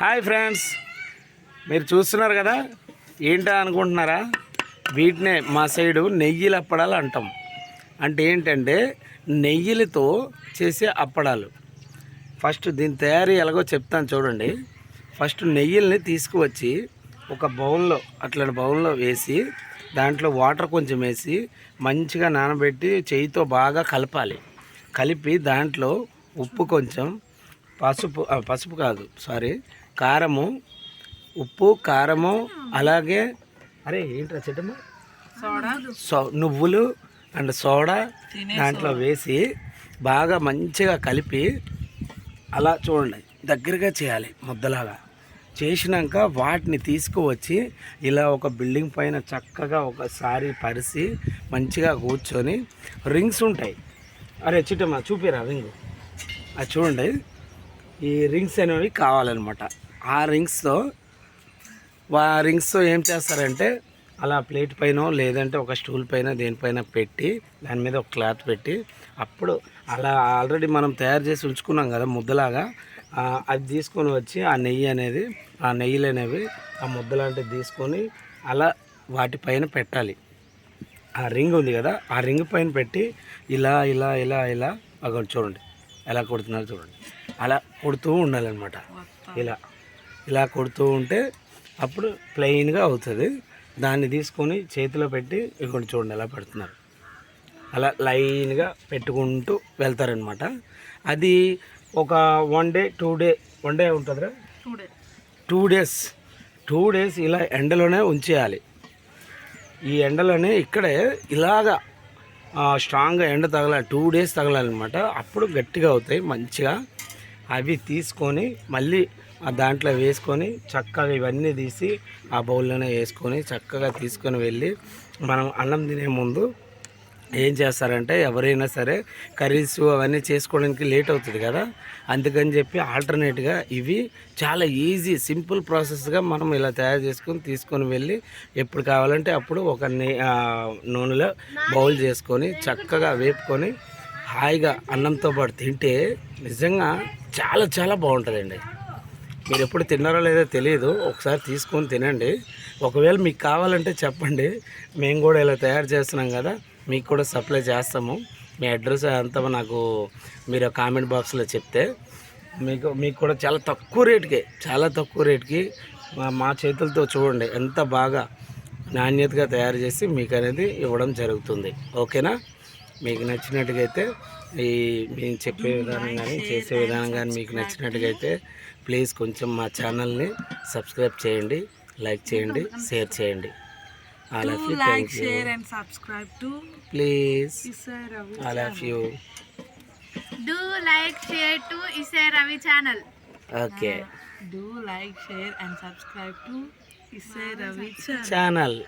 Hi friends. మీరు చూస్తున్నారు కదా? ఏంటా అనుకుంటున్నారా? వీటినే మా సైడు నెయ్యిల అప్పడాలు అంటాం. అంటే ఏంటంటే నెయ్యిలతో చేసే అప్పడాలు. ఫస్ట్ దీని తయారీ ఎలాగో చెప్తాను చూడండి. ఫస్ట్ నెయ్యిల్ని తీసుకువచ్చి ఒక బౌల్లో అట్లాంటి బౌల్లో వేసి దాంట్లో వాటర్ కొంచెం వేసి మంచిగా నానబెట్టి చేయితో బాగా కలపాలి. కలిపి దాంట్లో ఉప్పు కొంచెం పసుపు పసుపు కాదు సారీ కారము ఉప్పు కారము అలాగే అరే ఏంట్రా చెట్టమ్మ సో నువ్వులు అండ్ సోడా దాంట్లో వేసి బాగా మంచిగా కలిపి అలా చూడండి దగ్గరగా చేయాలి ముద్దలాగా. చేసినాక వాటిని తీసుకువచ్చి ఇలా ఒక బిల్డింగ్ పైన చక్కగా ఒకసారి పరిసి మంచిగా కూర్చొని రింగ్స్ ఉంటాయి. అరే చిట్టమ్మ చూపిరా రింగ్. అది చూడండి ఈ రింగ్స్ అనేవి కావాలన్నమాట. ఆ రింగ్స్తో ఆ రింగ్స్తో ఏం చేస్తారంటే అలా ప్లేట్ పైన లేదంటే ఒక స్టూల్ పైన దేనిపైన పెట్టి దాని మీద ఒక క్లాత్ పెట్టి అప్పుడు అలా ఆల్రెడీ మనం తయారు చేసి ఉంచుకున్నాం కదా ముద్దలాగా అది తీసుకొని వచ్చి ఆ నెయ్యి అనేది ఆ నెయ్యిలు అనేవి ఆ ముద్దలాంటివి తీసుకొని అలా వాటిపైన పెట్టాలి. ఆ రింగ్ ఉంది కదా ఆ రింగ్ పైన పెట్టి ఇలా ఇలా ఇలా ఇలా అక్కడ చూడండి ఎలా కొడుతున్నారు చూడండి. అలా కొడుతూ ఉండాలన్నమాట. ఇలా. ఇలా కొడుతూ ఉంటే అప్పుడు ప్లెయిన్గా అవుతుంది. దాన్ని తీసుకొని చేతిలో పెట్టి ఇక్కడ చూడండి ఎలా పెడుతున్నారు. అలా లైన్గా పెట్టుకుంటూ వెళ్తారనమాట అది ఒక one day two day one day ఉంటుందిరా? టూ డేస్ టూ డేస్ ఇలా ఎండలోనే ఉంచేయాలి. ఈ ఎండలోనే ఇక్కడే ఇలాగా స్ట్రాంగ్గా ఎండ తగలాలి. టూ డేస్ తగలాలన్నమాట. అప్పుడు గట్టిగా అవుతాయి మంచిగా అవి తీసుకొని మళ్ళీ ఆ దాంట్లో వేసుకొని చక్కగా ఇవన్నీ తీసి ఆ బౌల్లోనే వేసుకొని చక్కగా తీసుకొని వెళ్ళి మనం అన్నం తినే ముందు ఏం చేస్తారంటే ఎవరైనా సరే కర్రీస్ అవన్నీ చేసుకోవడానికి లేట్ అవుతుంది కదా. అందుకని చెప్పి ఆల్టర్నేట్గా ఇవి చాలా ఈజీ సింపుల్ ప్రాసెస్గా మనం ఇలా తయారు చేసుకొని తీసుకొని వెళ్ళి ఎప్పుడు కావాలంటే అప్పుడు ఒక నూనెలో బౌల్ చేసుకొని చక్కగా వేపుకొని హాయిగా అన్నంతో పాటు తింటే నిజంగా చాలా చాలా బాగుంటుందండి. మీరు ఎప్పుడు తిన్నారో లేదో తెలియదు ఒకసారి తీసుకొని తినండి. ఒకవేళ మీకు కావాలంటే చెప్పండి. మేము కూడా ఇలా తయారు చేస్తున్నాం కదా మీకు కూడా సప్లై చేస్తాము. మీ అడ్రస్ అంతా నాకు మీరు కామెంట్ బాక్స్లో చెప్తే మీకు మీకు కూడా చాలా తక్కువ రేటుకే చాలా తక్కువ రేటుకి మా మా చేతులతో చూడండి ఎంత బాగా నాణ్యతగా తయారు చేసి మీకు అనేది ఇవ్వడం జరుగుతుంది. ఓకేనా? మీకు నచ్చినట్టుగైతే ఈ మేము చెప్పే విధానం కానీ చేసే విధానం కానీ మీకు నచ్చినట్టుగైతే ప్లీజ్ కొంచెం మా ఛానల్ని సబ్స్క్రైబ్ చేయండి లైక్ చేయండి షేర్ చేయండి. ఛానల్